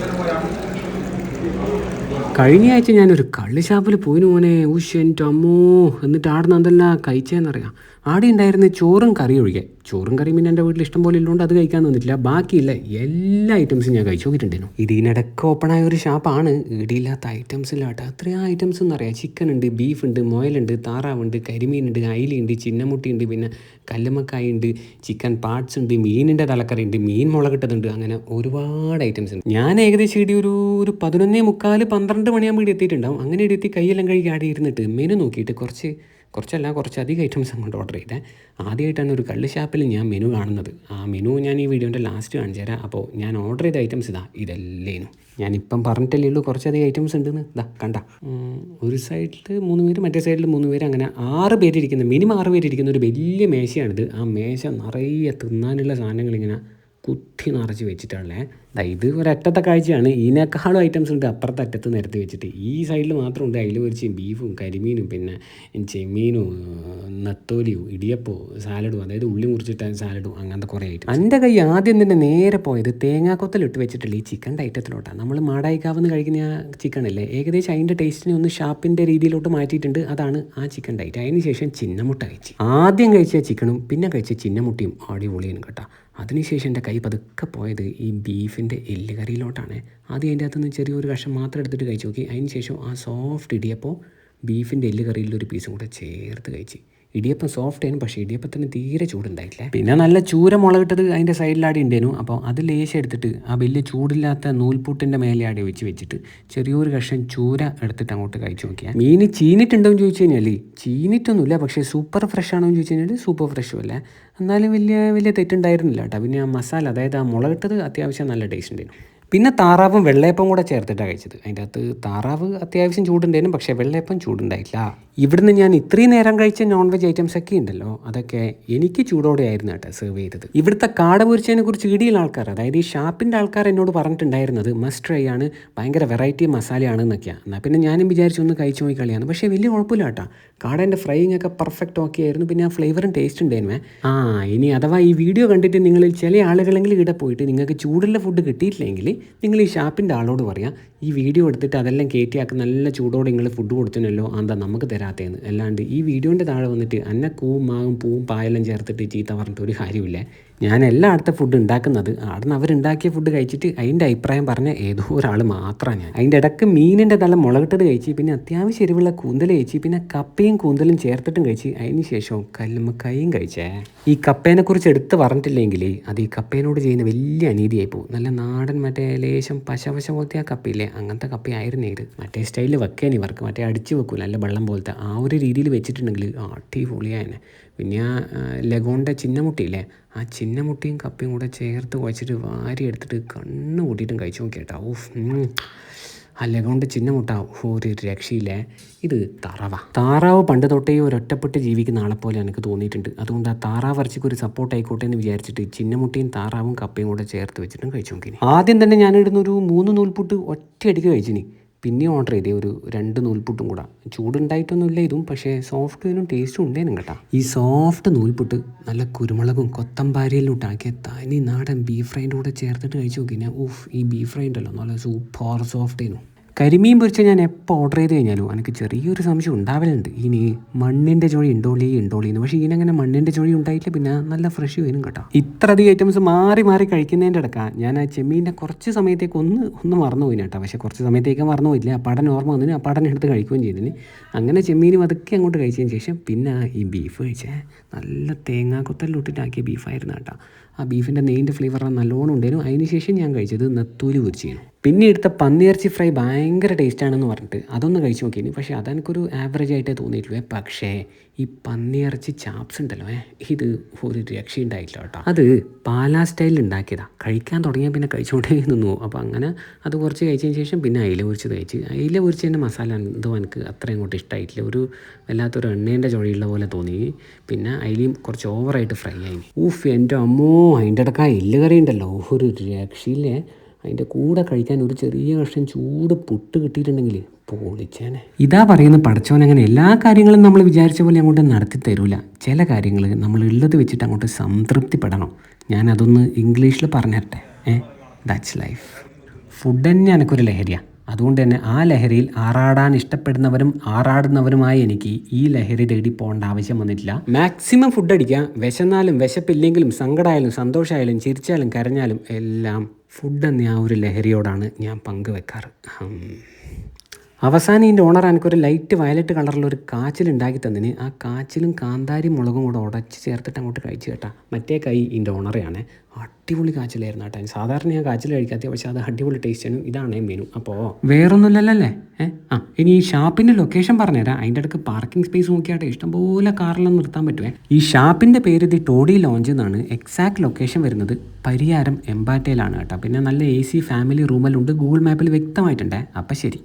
여러분이 야. കഴിഞ്ഞ ആഴ്ച ഞാനൊരു കള്ളി ഷാപ്പിൽ പോയിന് മോനെ. ഉഷ് എന്റെ അമ്മോ. എന്നിട്ട് ആടുന്ന എന്തല്ല കഴിച്ചതെന്നറിയാം ആടെ ഉണ്ടായിരുന്ന ചോറും കറി ഒഴികെ. ചോറും കറിയും പിന്നെ എന്റെ വീട്ടിൽ ഇഷ്ടം പോലെ ഉള്ളതുകൊണ്ട് അത് കഴിക്കാൻ തന്നിട്ടില്ല. ബാക്കിയില്ല എല്ലാ ഐറ്റംസും ഞാൻ കഴിച്ചു നോക്കിയിട്ടുണ്ടായിരുന്നു ഇതിനിടയ്ക്ക് ആയ ഒരു ഷാപ്പാണ് ഇടിയില്ലാത്ത ഐറ്റംസ് ഇല്ലാട്ടോ അത്രയും ഐറ്റംസ് എന്നറിയാം ചിക്കൻ ഉണ്ട് ബീഫ് ഉണ്ട് മുയലുണ്ട് താറാവുണ്ട് കരിമീനുണ്ട് അയിലുണ്ട് ചിന്നമുട്ടിയുണ്ട് പിന്നെ കല്ലുമക്കായ ഉണ്ട് ചിക്കൻ പാർട്സ് ഉണ്ട് മീനിന്റെ തലക്കറി ഉണ്ട് മീൻ മുളകിട്ടതുണ്ട്. അങ്ങനെ ഒരുപാട് ഐറ്റംസ് ഉണ്ട്. ഞാൻ ഏകദേശം ഇടി ഒരു ഒരു പതിനൊന്നേ മുക്കാൽ പന്ത്രണ്ട് മണിയാകുമ്പോൾ ഇവിടെ എത്തിയിട്ടുണ്ടാവും. അങ്ങനെ ഇവിടെ എത്തി കൈയെല്ലാം കഴുകി ആടെ ഇരുന്നിട്ട് മെനു നോക്കിയിട്ട് കുറച്ച് കുറച്ചല്ല കുറച്ച് അധികം ഐറ്റംസ് അങ്ങോട്ട് ഓർഡർ ചെയ്തേ. ആദ്യമായിട്ടാണ് ഒരു കള്ള് ഷാപ്പിൽ ഞാൻ മെനു കാണുന്നത്. ആ മെനു ഞാൻ ഈ വീഡിയോന്റെ ലാസ്റ്റ് കാണിച്ചു തരാം. അപ്പോൾ ഞാൻ ഓർഡർ ചെയ്ത ഐറ്റംസ് ഇതാ ഇതല്ലേനു ഞാനിപ്പം പറഞ്ഞിട്ടല്ലേ ഉള്ളൂ കുറച്ചധികം ഐറ്റംസ് ഉണ്ടെന്ന്. ഇതാ കണ്ട. ഒരു സൈഡിൽ മൂന്ന് പേര് മറ്റേ സൈഡിൽ മൂന്ന് പേര് അങ്ങനെ ആറ് പേരിരിക്കുന്ന മിനിമം ആറ് പേരിരിക്കുന്ന ഒരു വലിയ മേശയാണിത്. ആ മേശ നിറയെ തിന്നാനുള്ള സാധനങ്ങൾ ഇങ്ങനെ കുത്തി നിറച്ച് വെച്ചിട്ടുള്ളേ. ദാ ഇത് ഒരറ്റത്തെ കാഴ്ചയാണ്. ഇതിനേക്കാളും ഐറ്റംസ് ഉണ്ട് അപ്പുറത്തെ അറ്റത്ത് നിരത്തി വെച്ചിട്ട്. ഈ സൈഡിൽ മാത്രം ഉണ്ട് അതിൽ പൊരിച്ചും ബീഫും കരിമീനും പിന്നെ ചെമ്മീനും നത്തോലിയും ഇടിയപ്പോ സാലഡും അതായത് ഉള്ളി മുറിച്ചിട്ട സാലഡും അങ്ങനത്തെ കുറേ ഐറ്റം എന്റെ കൈ ആദ്യം തന്നെ നേരെ പോയത് തേങ്ങാക്കൊത്തലിട്ട് വെച്ചിട്ടുള്ള ഈ ചിക്കന്റെ ഐറ്റത്തിലോട്ടാണ് നമ്മൾ മാടായിക്കാവെന്ന് കഴിക്കുന്ന ചിക്കൻ അല്ലേ? ഏകദേശം അതിന്റെ ടേസ്റ്റിനെ ഒന്ന് ഷാപ്പിന്റെ രീതിയിലോട്ട് മാറ്റിയിട്ടുണ്ട്. അതാണ് ആ ചിക്കൻ ഐറ്റം അതിന് ശേഷം ചിന്നമുട്ട കഴിച്ച്. ആദ്യം കഴിച്ച ചിക്കനും പിന്നെ കഴിച്ച ചിന്നമുട്ടിയും അടിപൊളിയാണ് കേട്ടോ. അതിനുശേഷം എന്റെ കൈ പതുക്കെ പോയത് ഈ ബീഫിന്റെ എല്ല് കറിയിലോട്ടാണ്. ആദ്യം അതിന്റെ അകത്തുനിന്ന് ചെറിയൊരു കഷ്ണം മാത്രം എടുത്തിട്ട് കഴിച്ചു നോക്കി. അതിന് ശേഷം ആ സോഫ്റ്റ് ഇടിയപ്പോൾ ബീഫിന്റെ എല്ല് കറിയിൽ ഒരു പീസും കൂടെ ചേർത്ത് കഴിച്ച്. ഇടിയപ്പം സോഫ്റ്റ് ആയിരുന്നു പക്ഷേ ഇടിയപ്പത്തിന് തീരെ ചൂടുണ്ടായിട്ടില്ല. പിന്നെ നല്ല ചൂര മുളകിട്ടത് അതിന്റെ സൈഡിലാടി ഉണ്ടായിരുന്നു അപ്പോൾ അത് ലേശം എടുത്തിട്ട് ആ വലിയ ചൂടില്ലാത്ത നൂൽപൂട്ടിന്റെ മേലെ ആടി വെച്ച് വെച്ചിട്ട് ചെറിയൊരു കഷ്ണം ചൂര എടുത്തിട്ട് അങ്ങോട്ട് കഴിച്ചു നോക്കിയാൽ മീൻ ചീനിട്ടുണ്ടോ എന്ന് ചോദിച്ചു കഴിഞ്ഞാൽ ചീനിട്ടൊന്നുമില്ല പക്ഷേ സൂപ്പർ ഫ്രഷ് ആണോ എന്ന് ചോദിച്ചു കഴിഞ്ഞാൽ സൂപ്പർ ഫ്രഷും അല്ല. എന്നാലും വലിയ വലിയ തെറ്റുണ്ടായിരുന്നില്ല കേട്ടോ. പിന്നെ ആ മസാല അതായത് ആ മുളകിട്ടത് അത്യാവശ്യം നല്ല ടേസ്റ്റ് ഉണ്ടായിരുന്നു പിന്നെ താറാവും വെള്ളയപ്പം കൂടെ ചേർത്തിട്ടാണ് കഴിച്ചത്. അതിന്റെ അകത്ത് താറാവ് അത്യാവശ്യം ചൂടുണ്ടായിരുന്നു പക്ഷേ വെള്ളയപ്പം ചൂടുണ്ടായില്ല. ഇവിടുന്ന് ഞാൻ ഇത്രയും നേരം കഴിച്ച നോൺ വെജ് ഐറ്റംസ് ഒക്കെ ഉണ്ടല്ലോ അതൊക്കെ എനിക്ക് ചൂടോടെ ആയിരുന്നു കേട്ടോ സെർവ് ചെയ്തത്. ഇവിടുത്തെ കാട പൊരിച്ചതിനെ കുറിച്ച് ഇടിയുള്ള ആൾക്കാർ അതായത് ഈ ഷാപ്പിന്റെ ആൾക്കാർ എന്നോട് പറഞ്ഞിട്ടുണ്ടായിരുന്നത് മസ്റ്റ് ട്രൈ ആണ് ഭയങ്കര വെറൈറ്റി മസാലയാണ് എന്നൊക്കെയാണ് എന്നാൽ പിന്നെ ഞാനും വിചാരിച്ചു ഒന്ന് കഴിച്ചു നോക്കി കളിയാണ് പക്ഷേ വലിയ കുഴപ്പമില്ല കേട്ടോ. കാടേന്റെ ഫ്രൈയിങ് ഒക്കെ പെർഫെക്റ്റ് ഓക്കെ ആയിരുന്നു പിന്നെ ആ ഫ്ലേവറും ടേസ്റ്റ് ഉണ്ടായിരുന്നേ. ആ ഇനി അഥവാ ഈ വീഡിയോ കണ്ടിട്ട് നിങ്ങളിൽ ചില ആളുകളെങ്കിലും ഇവിടെ പോയിട്ട് നിങ്ങൾക്ക് ചൂടുള്ള ഫുഡ് കിട്ടിയിട്ടില്ലെങ്കിൽ നിങ്ങൾ ഈ ഷാപ്പിന്റെ ആളോട് പറയാം. ഈ വീഡിയോ എടുത്തിട്ട് അതെല്ലാം കയറ്റിയാക്കി നല്ല ചൂടോടെ നിങ്ങൾ ഫുഡ് കൊടുത്തിനല്ലോ എന്താ നമുക്ക് തരാത്തേന്ന്. അല്ലാണ്ട് ഈ വീഡിയോന്റെ താഴെ വന്നിട്ട് അന്ന കൂവും മാവും പൂവും പായെല്ലാം ചേർത്തിട്ട് ചീത്ത പറഞ്ഞിട്ട് ഒരു കാര്യമില്ല ഞാൻ എല്ലാ അടുത്ത ഫുഡ് ഉണ്ടാക്കുന്നത് അവിടെ നിന്ന് അവരുണ്ടാക്കിയ ഫുഡ് കഴിച്ചിട്ട് അതിന്റെ അഭിപ്രായം പറഞ്ഞ ഏതോ ഒരാൾ മാത്രമാണ് ഞാൻ. അതിന്റെ ഇടയ്ക്ക് മീനിന്റെ തല മുളകിട്ടത് കഴിച്ച് പിന്നെ അത്യാവശ്യം എരിവുള്ള കൂന്തൽ കഴിച്ച് പിന്നെ കപ്പയും കൂന്തലും ചേർത്തിട്ടും കഴിച്ച് അതിന് ശേഷം കല്ലുമ്മക്കായും കഴിച്ചേ. ഈ കപ്പേനെ കുറിച്ച് എടുത്ത് പറഞ്ഞിട്ടില്ലെങ്കിൽ അത് ഈ കപ്പേനോട് ചെയ്യുന്ന വലിയ അനീതിയായി പോകും. നല്ല നാടൻ മറ്റേ ലേശം പശപശ പോലത്തെ ആ കപ്പയില്ലേ അങ്ങനത്തെ കപ്പയായിരുന്നു ഇത്. മറ്റേ സ്റ്റൈലിൽ വെക്കാൻ ഇവർക്ക് മറ്റേ അടിച്ച് വെക്കൂല നല്ല വെള്ളം പോലത്തെ. ആ ഒരു രീതിയിൽ വെച്ചിട്ടുണ്ടെങ്കിൽ അടിപൊളിയായനെ പിന്നെ ആ ലഗോണിന്റെ ചിന്നമുട്ടിയില്ലേ? ആ ചിന്നമുട്ടിയും കപ്പയും കൂടെ ചേർത്ത് കുഴച്ചിട്ട് വാരി എടുത്തിട്ട് കണ്ണ് കൂട്ടിയിട്ടും കഴിച്ചു നോക്കിയാട്ടോ. ഓഫ് ലഗോണിന്റെ ചിന്നമുട്ട ഒരു രക്ഷയില്ലേ? ഇത് താറാവ. താറാവ് പണ്ട് തൊട്ടേ ഒരു ഒറ്റപ്പെട്ട് ജീവിക്കുന്ന ആളെ പോലെ എനിക്ക് തോന്നിയിട്ടുണ്ട്. അതുകൊണ്ട് ആ താറാവ് ഇറച്ചിക്ക് ഒരു സപ്പോർട്ട് ആയിക്കോട്ടെ എന്ന് വിചാരിച്ചിട്ട് ചിന്നമുട്ടിയും താറാവും കപ്പയും കൂടെ ചേർത്ത് വെച്ചിട്ടും കഴിച്ചു നോക്കി ആദ്യം തന്നെ ഒരു മൂന്ന് നൂൽപുട്ട് ഒറ്റയടിക്ക് കഴിച്ചിനി. പിന്നെ ഓർഡർ ചെയ്തേ. ഒരു രണ്ട് നൂൽപുട്ടും കൂടെ. ചൂടുണ്ടായിട്ടൊന്നുമില്ല ഇതും പക്ഷേ സോഫ്റ്റ് ഇതിനും ടേസ്റ്റും ഉണ്ടേനും കേട്ടോ. ഈ സോഫ്റ്റ് നൂൽപുട്ട് നല്ല കുരുമുളകും കൊത്തമ്പാരിയിലും ഇട്ടാക്കിയ തനി നാടൻ ബീഫ് ഫ്രൈന്റെ കൂടെ ചേർത്തിട്ട് കഴിച്ച് നോക്കി ഊഫ് ഈ ബീഫ് ഫ്രൈ ഉണ്ടല്ലോ നല്ല സൂപ്പർ സോഫ്റ്റ് ആയിരുന്നു കരിമീൻ പൊരിച്ച ഞാൻ എപ്പോൾ ഓർഡർ ചെയ്ത് കഴിഞ്ഞാലും എനിക്ക് ചെറിയൊരു സംശയം ഉണ്ടാവലുണ്ട്. ഇനി മണ്ണിന്റെ ചുഴി ഉണ്ടോളി ഉണ്ടോളി എന്ന്. പക്ഷേ ഇതിനങ്ങനെ മണ്ണിന്റെ ചുഴി ഉണ്ടായിട്ടില്ല പിന്നെ നല്ല ഫ്രഷ് വരും കേട്ടോ. ഇത്ര അധികം ഐറ്റംസ് മാറി മാറി കഴിക്കുന്നതിന്റെ ഇടയ്ക്ക ഞാൻ ആ ചെമ്മീന്റെ കുറച്ച് സമയത്തേക്ക് ഒന്ന് ഒന്ന് മറന്നു പോയി കേട്ടോ. പക്ഷേ കുറച്ച് സമയത്തേക്ക് മറന്നു പോയില്ല ആ പടൻ ഓർമ്മ വന്നതിന് ആ പടൻ എടുത്ത് കഴിക്കുകയും ചെയ്തതിന് അങ്ങനെ ചെമ്മീനും അതൊക്കെ അങ്ങോട്ട് കഴിച്ചതിന് ശേഷം പിന്നെ ഈ ബീഫ് കഴിച്ചേ. നല്ല തേങ്ങാക്കൊത്തലിലിട്ടിട്ടാക്കിയ ബീഫായിരുന്നു കേട്ടോ. ആ ബീഫിന്റെ നെയ്യിന്റെ ഫ്ലേവർ നല്ലോണം ഉണ്ടായിരുന്നു അതിന് ശേഷം ഞാൻ കഴിച്ചത് നെത്തൂലി പൊരിച്ചു പിന്നെ എടുത്ത പന്നിയിറച്ചി ഫ്രൈ ഭയങ്കര ടേസ്റ്റാണെന്ന് പറഞ്ഞിട്ട് അതൊന്ന് കഴിച്ച് നോക്കിയിരുന്നു പക്ഷേ അതെനിക്കൊരു ആവറേജ് ആയിട്ടേ തോന്നിയിട്ടുള്ളൂ. പക്ഷേ ഈ പന്നിയിറച്ചി ചാപ്സ് ഉണ്ടല്ലോ ഏ ഇത് ഒരു രക്ഷയുണ്ടായില്ല കേട്ടോ. അത് പാലാ സ്റ്റൈലിൽ ഉണ്ടാക്കിയതാണ് കഴിക്കാൻ തുടങ്ങിയാൽ പിന്നെ കഴിച്ചുകൊണ്ടേ നിന്നു. അപ്പോൾ അങ്ങനെ അത് കുറച്ച് കഴിച്ചതിന് ശേഷം പിന്നെ അയില പൊരിച്ചത് കഴിച്ച്. അയില പൊരിച്ചതിന്റെ മസാല എന്തോ എനിക്ക് അത്ര അങ്ങോട്ട് ഇഷ്ടമായിട്ടില്ല ഒരു വല്ലാത്തൊരു എണ്ണേന്റെ ചുഴയുള്ള പോലെ തോന്നി. പിന്നെ അയിലയും കുറച്ച് ഓവറായിട്ട് ഫ്രൈ ആയി. ഊഫ് എന്റെ അമ്മോ അതിന്റെ ഇടയ്ക്ക് ആ എല്ല് കറി ഉണ്ടല്ലോ ഒരു രക്ഷയില്ലേ? അതിന്റെ കൂടെ കഴിക്കാൻ ഒരു ചെറിയ കഷ്ണം ചൂട് പുട്ട് കിട്ടിയിട്ടുണ്ടെങ്കിൽ പൊളിച്ചേനെ. ഇതാ പറയുന്ന പഠിച്ചവൻ അങ്ങനെ എല്ലാ കാര്യങ്ങളും നമ്മൾ വിചാരിച്ച പോലെ അങ്ങോട്ട് നടത്തി തരൂല. ചില കാര്യങ്ങൾ നമ്മൾ ഉള്ളത് വെച്ചിട്ട് അങ്ങോട്ട് സംതൃപ്തിപ്പെടണം. ഞാൻ അതൊന്ന് ഇംഗ്ലീഷിൽ പറഞ്ഞു തരട്ടെ ഏ ദാറ്റ്സ് ലൈഫ് ഫുഡ് തന്നെ എനിക്കൊരു ലഹരിയാണ് അതുകൊണ്ട് തന്നെ ആ ലഹരിയിൽ ആറാടാൻ ഇഷ്ടപ്പെടുന്നവരും ആറാടുന്നവരുമായി എനിക്ക് ഈ ലഹരി തേടി പോകേണ്ട ആവശ്യം വന്നിട്ടില്ല. മാക്സിമം ഫുഡ് അടിക്കുക. വിശന്നാലും വിശപ്പില്ലെങ്കിലും സങ്കടമായാലും സന്തോഷമായാലും ചിരിച്ചാലും കരഞ്ഞാലും എല്ലാം ഫുഡ് എന്ന ആ ഒരു ലഹരിയോടാണ് ഞാൻ പങ്കുവെക്കാറ്. അവസാനം ഇതിന്റെ ഓണർ എനിക്കൊരു ലൈറ്റ് വയലറ്റ് കളറിലൊരു ഉണ്ടാക്കി തന്നിന് ആ കാച്ചിലും കാന്താരി മുളകും കൂടെ ഉടച്ച് ചേർത്തിട്ട് അങ്ങോട്ട് കഴിച്ചു കേട്ടാ. മറ്റേ കൈ ഇതിന്റെ ഓണറെയാണ് അടിപൊളി കാച്ചിലായിരുന്നു കേട്ടോ. സാധാരണ ഞാൻ കാച്ചിൽ കഴിക്കാത്ത പക്ഷേ അത് അടിപൊളി ടേസ്റ്റാണ് ഇതാണ് മെനു അപ്പോൾ വേറൊന്നുമില്ലല്ലേ ആ ഇനി ഈ ഷാപ്പിന്റെ ലൊക്കേഷൻ പറഞ്ഞുതരാം. അതിന്റെ അടുക്ക് പാർക്കിംഗ് സ്പേസ് നോക്കിയാട്ടെ. ഇഷ്ടംപോലെ കാറിലൊന്നും നിർത്താൻ പറ്റുമേ ഈ ഷാപ്പിന്റെ പേര് ദി ടോഡി ലോഞ്ച് എന്നാണ്. എക്സാക്ട് ലൊക്കേഷൻ വരുന്നത് പരിയാരം എംബാറ്റയിലാണ് കേട്ടോ. പിന്നെ നല്ല എ സി ഫാമിലി റൂമെല്ലാം ഉണ്ട്. ഗൂഗിൾ മാപ്പിൽ വ്യക്തമായിട്ടുണ്ടേ. അപ്പം ശരി.